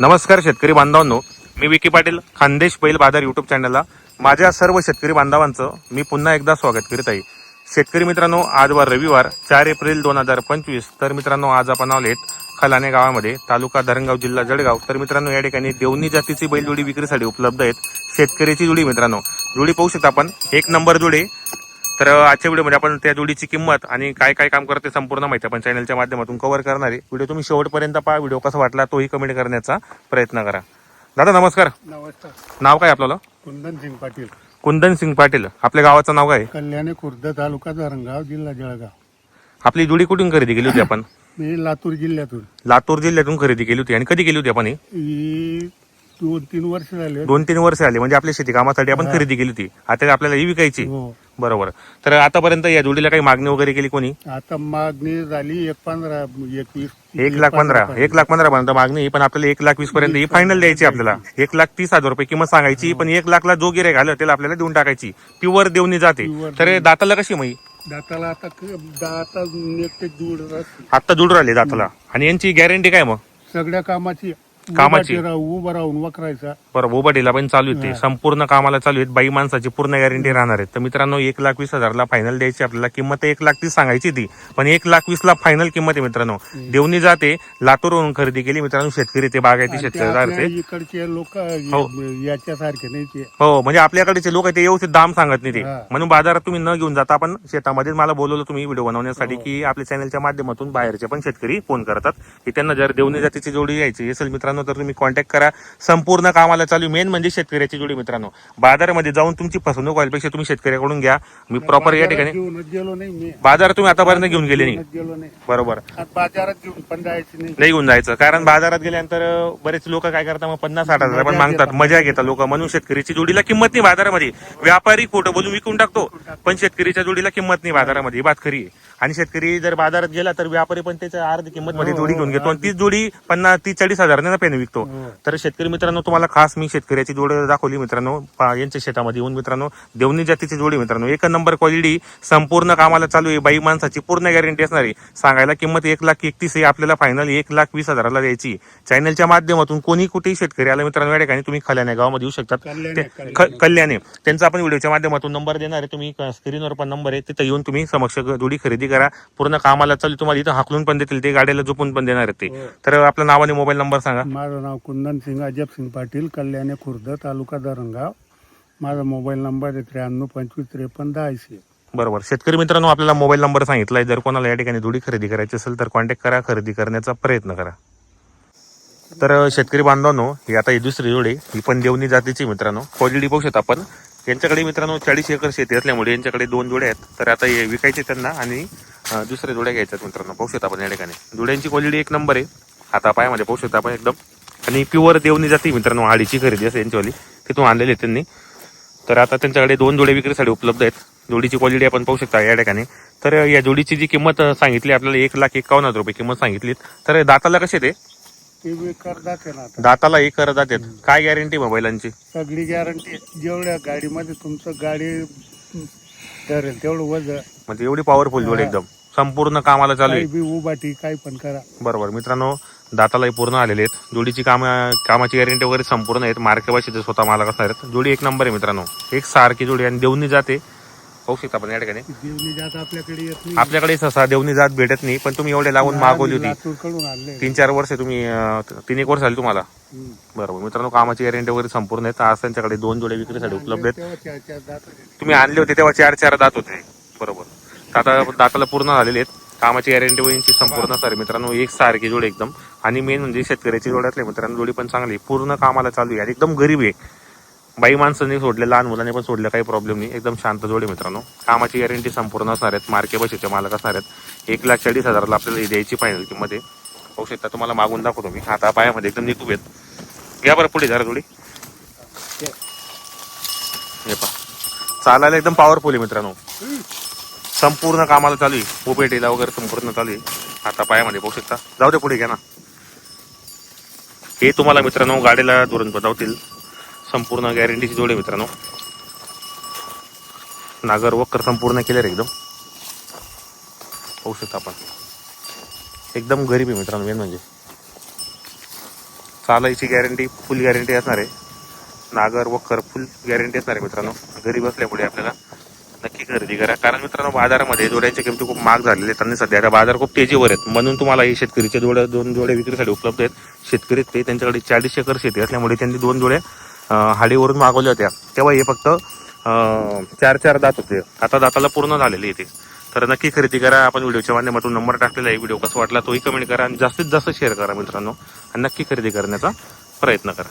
नमस्कार शेतकरी बांधवांनो मी विकी पाटील खानदेश बैल बाजार युट्यूब चॅनलला माझ्या सर्व शेतकरी बांधवांचं मी पुन्हा एकदा स्वागत करीत आहे. शेतकरी मित्रांनो आज वार रविवार चार एप्रिल दोन हजार पंचवीस. तर मित्रांनो आज आपण आलेत खलाने गावामध्ये तालुका धरणगाव जिल्हा जळगाव. तर मित्रांनो या ठिकाणी देवणी जातीची बैलजोडी विक्रीसाठी उपलब्ध आहेत शेतकऱ्याची जोडी मित्रांनो. जोडी पाहू शकता आपण. एक नंबर जोडी तर आजच्या व्हिडिओमध्ये आपण त्या जोडीची किंमत आणि काय काय काम करते संपूर्ण माहिती आपण चॅनलच्या माध्यमातून कव्हर करणार आहे. व्हिडिओ तुम्ही शेवटपर्यंत पहा. व्हिडिओ कसा वाटला तोही कमेंट करण्याचा प्रयत्न करा. दादा नमस्कार. नमस्कार. नाव काय आपल्याला कुंदन सिंग पाटील. कुंदन सिंग पाटील. आपल्या गावाचं नाव काय? कल्याणी खुर्द तालुका धरणगाव जिल्हा जळगाव. आपली जोडी कुठून खरेदी केली होती आपण? मी लातूर जिल्ह्यातून. लातूर जिल्ह्यातून खरेदी केली होती. आणि कधी केली होती आपण ही? ही दोन तीन वर्ष झाले. दोन तीन वर्ष आली म्हणजे आपल्या शेती कामासाठी आपण खरेदी केली होती. आता आपल्याला ही विकायची. हो. बरोबर. तर आतापर्यंत या जोडीला काही मागणी वगैरे केली कोणी? आता मागणी झाली एक पंधरा एकवीस एक लाख पंधरा एक लाख पंधरा पर्यंत मागणी आहे, पण आपल्याला एक लाख वीस पर्यंत ही फायनल द्यायची आपल्याला. एक लाख तीस हजार रुपये किंमत सांगायची पण एक लाखला जो गिरे घालं त्याला आपल्याला देऊन टाकायची. प्युअर देवणी जाते. तर दाताला कशी मग? दाताला आता क- दाता दूर. आत्ता जुड राहिले दाताला. आणि यांची गॅरंटी काय मग? सगळ्या कामाची कामाची? उभा राहू- उभा राहून वकरायचा. बोबाडीला पण चालू आहे ते. संपूर्ण कामाला चालू आहेत. बाई माणसाची पूर्ण गॅरंटी राहणार आहे तर मित्रांनो एक लाख वीस हजारला फायनल द्यायची आपल्याला किंमत एक लाख तीस सांगायची ती. पण एक लाख वीस ला फायनल किंमत आहे मित्रांनो. देवणी जाते लातूरवरून खरेदी केली. मित्रांनो शेतकरी ते बागायती शेतकरी इकडचे लोक हो. याच्यासारखे नाही ते. हो म्हणजे आपल्याकडचे लोक ते व्यवस्थित दाम सांगत नाही ते. हा. म्हणून बाजारात तुम्ही न घेऊन जाता आपण शेतामध्ये मला बोलवलं तुम्ही व्हिडिओ बनवण्यासाठी की आपल्या चॅनलच्या माध्यमातून बाहेरचे पण शेतकरी फोन करतात. की त्यांना जर देवणी जातीची जोडी यायची असेल मित्रांनो तर तुम्ही कॉन्टॅक्ट करा. संपूर्ण कामाला चालू. मेन म्हणजे शेतकऱ्याची जोडी मित्रांनो. बाजारामध्ये जाऊन तुमची फसवणूक व्हायपेक्षा तुम्ही शेतकऱ्याकडून घ्या. मी प्रॉपर या ठिकाणी बाजार तुम्ही आतापर्यंत घेऊन गेले नाही. बरोबर. बाजारात घेऊन पण जायचं नाही. घेऊन जायचं. कारण बाजारात गेल्यानंतर बरेच लोक काय करतात मग पन्नास साठ हजार पण मागतात मजा घेतात लोक. म्हणून शेतकरीची जोडीला किंमत नाही बाजारामध्ये. व्यापारी खोटं बोलून विकून टाकतो. पण शेतकरीच्या जोडीला किंमत नाही बाजारामध्ये. ही बात खरी आहे. आणि शेतकरी जर बाजारात गेला तर व्यापारी पण त्याच्या अर्धी किंमत मध्ये जोडी घेऊन घेतो. आणि तीच जोडी पन्नास तीस चाळीस हजाराने पेन विकतो. हो. तर शेतकरी मित्रांनो तुम्हाला खास मी शेतकऱ्याची जोड दाखवली मित्रांनो. यांच्या शेतामध्ये येऊन मित्रांनो देवणी जातीची जोडी मित्रांनो. एक नंबर क्वालिटी संपूर्ण कामाला चालू आहे. बाई माणसाची पूर्ण गॅरंटी असणार आहे. सांगायला किंमत एक लाख एकतीस आहे. आपल्याला फायनल एक लाख वीस हजाराला द्यायची. चॅनलच्या माध्यमातून कोणी कुठेही शेतकरी आला मित्रांनो या ठिकाणी तुम्ही खल्याने गावामध्ये येऊ शकतात. कल्याणे त्यांचा आपण व्हिडिओच्या माध्यमातून नंबर देणार आहे. तुम्ही स्क्रीनवर पण नंबर आहे. तिथं येऊन तुम्ही समक्ष जोडी खरेदी करा. पूर्ण कामाला चालू तुम्हाला इथं हाकलून पण देतील ते गाड्याला झोपून पण देणार आहेत ते. तर आपलं नाव आणि मोबाईल नंबर सांगा. माझं नाव कुंदन सिंग अजब सिंग पाटील कल्याणी खुर्द तालुका धरणगाव माझा मोबाईल नंबर आहे त्र्याण्णव पंचवीस त्रेपन्न दहा ऐंशी बरोबर. शेतकरी मित्रांनो आपल्याला मोबाईल नंबर सांगितलाय. जर कोणाला या ठिकाणी जोडी खरेदी करायची असेल तर कॉन्टॅक्ट करा. खरेदी करण्याचा प्रयत्न करा. तर शेतकरी बांधवांनो ही आता ही दुसरी जोडी ही पण देवणी जातीची मित्रांनो. क्वालिटी पाहू शकता आपण यांच्याकडे मित्रांनो चाळीस एकर शेती असल्यामुळे यांच्याकडे दोन जोड्या आहेत. तर आता हे विकायचे त्यांना आणि दुसऱ्या जोड्या घ्यायच्यात मित्रांनो. पाहू शकता आपण या ठिकाणी. जोड्यांची क्वालिटी एक नंबर आहे. आता पायामध्ये पाहू शकता आपण एकदम. आणि प्युअर देवणी जाते मित्रांनो आडीची खरेदी असते यांच्यावाली. तिथून आणलेली आहे त्यांनी. तर आता त्यांच्याकडे दोन जोडे विक्रीसाठी उपलब्ध आहेत. जोडीची क्वालिटी आपण पाहू शकता या ठिकाणी. तर या जोडीची जी किंमत सांगितली आपल्याला एक लाख एकावन्न हजार रुपये किंमत सांगितली. तर दाताला कसे ते ते बी करतात आहे ना आता. दाताला एक करत आहेत. काय गॅरंटी मोबाईलांची सगळी गॅरंटी जेवढ्या गाडीमध्ये तुमचं गाडी ठरेल तेवढं वज म्हणजे एवढी पॉवरफुल जोडी एकदम. संपूर्ण कामाला चालू आहे. काही बी उभाटी काही पण करा. बरोबर. मित्रांनो दातालाही पूर्ण आलेले आहेत. जोडीची काम कामाची गॅरंटी वगैरे संपूर्ण आहेत. मार्केबाशीचे स्वतः मालक असणार आहेत. जोडी एक नंबर आहे मित्रांनो. एक सारखी जोडी आणि देवणी जाते. पाहू शकता आपण या ठिकाणी. देवणी जात आपल्याकडे येत नाही. आपल्याकडे सहसा देवणी जात भेटत नाही पण तुम्ही एवढे लावून मागवली होती. आणले. तीन चार वर्ष तुम्ही अं, तीन एक वर्ष झाली तुम्हाला. बरोबर. मित्रांनो कामाची गॅरंटी वगैरे संपूर्ण आहेत. आज त्यांच्याकडे दोन जोडे विक्रीसाठी उपलब्ध आहेत. तेव्हा चार चार जात होते. तुम्ही आणले होते तेव्हा चार चार दात होते. बरोबर. तर आता दाताला पूर्ण झालेले आहेत. कामाची गॅरंटी वगैरे संपूर्ण सारे. मित्रांनो एक सारखी जोडी एकदम. आणि मेन म्हणजे शेतकऱ्याची जोड असले मित्रांनो जोडी पण चांगली. पूर्ण कामाला चालू आहे. आणि एकदम गरीब आहे. बाई माणसांनी सोडले लहान मुलांनी पण सोडलं काही प्रॉब्लेम नाही. एकदम शांत जोडी मित्रांनो. कामाची गॅरंटी संपूर्ण असणार आहेत. मार्के बशीचे मालक असणार आहेत. एक लाख चाळीस हजाराला आपल्याला द्यायची फायनल किंमत आहे. होऊ शकता तुम्हाला मागून दाखवतो मी. हाता पायामध्ये एकदम निघू आहेत या बरं पुढे जरा थोडी हे पहा. चालायला एकदम पॉवरफुल आहे मित्रांनो. संपूर्ण कामाला चालू आहे. उपेटीला वगैरे संपूर्ण चालू आहे. हाता पायामध्ये बघू शकता. जाऊ दे पुढे घ्या ना. हे तुम्हाला मित्रांनो गाडीला दुरून बजावतील संपूर्ण गॅरंटीची जोडी मित्रांनो. नागर वक्कर संपूर्ण केले रे एकदम. पाहू शकता आपण. एकदम गरीब आहे मित्रांनो मेन म्हणजे. चालायची गॅरंटी फुल गॅरंटी असणार आहे. नागर वखर फुल गॅरंटी असणार आहे मित्रांनो. गरीब असल्यामुळे आपल्याला नक्की खरेदी करा. कारण मित्रांनो बाजारामध्ये जोड्यांच्या किमती खूप महाग झालेले आहेत. आणि सध्या आता बाजार खूप तेजीवर आहेत म्हणून तुम्हाला हे शेतकरीचे जोड्या दोन जोड्या विक्रीसाठी उपलब्ध आहेत. शेतकरी ते त्यांच्याकडे चाळीस एकर शेती असल्यामुळे त्यांनी दोन जोड्या हाडीवरून मागवल्या होत्या. तेव्हा हे फक्त चार चार दात होते. आता दाताला पूर्ण झालेले इथे. तर नक्की खरेदी करा. आपण व्हिडिओच्या माध्यमातून नंबर टाकलेला आहे. व्हिडिओ कसा वाटला तोही कमेंट करा आणि जास्तीत जास्त शेअर करा मित्रांनो. आणि नक्की खरेदी करण्याचा प्रयत्न करा.